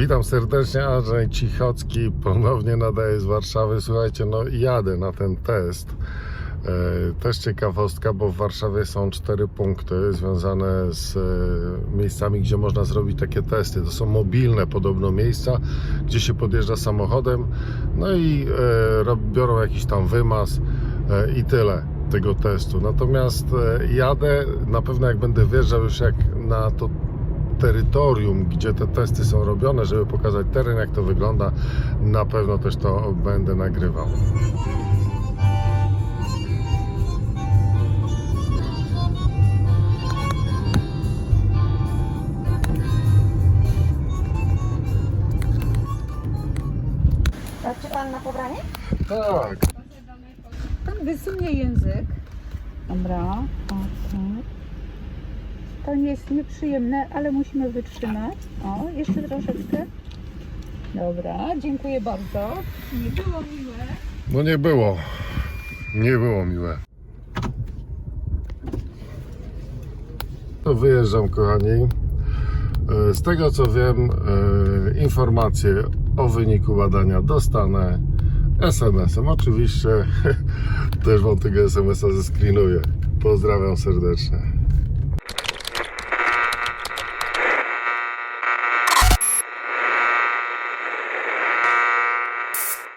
Witam serdecznie, Andrzej Cichocki, ponownie nadaję z Warszawy. Słuchajcie, no jadę na ten test. E, Też ciekawostka, bo w Warszawie są cztery punkty związane z e, miejscami, gdzie można zrobić takie testy. To są mobilne podobno miejsca, gdzie się podjeżdża samochodem, no i e, biorą jakiś tam wymaz i tyle tego testu. Natomiast jadę, na pewno jak będę wjeżdżał już jak na to terytorium, gdzie te testy są robione, żeby pokazać teren, jak to wygląda, na pewno też to będę nagrywał. Patrzy pan na pobranie? Tak. Pan wysunie język. Dobra, o tak. To nie jest nieprzyjemne, ale musimy wytrzymać. O, jeszcze troszeczkę. Dobra, dziękuję bardzo. Nie było miłe. No nie było. Nie było miłe. To wyjeżdżam, kochani. E, Z tego co wiem, e, informacje o wyniku badania dostanę SMS-em. Oczywiście też Wam tego SMS-a zeskrinuję. Pozdrawiam serdecznie.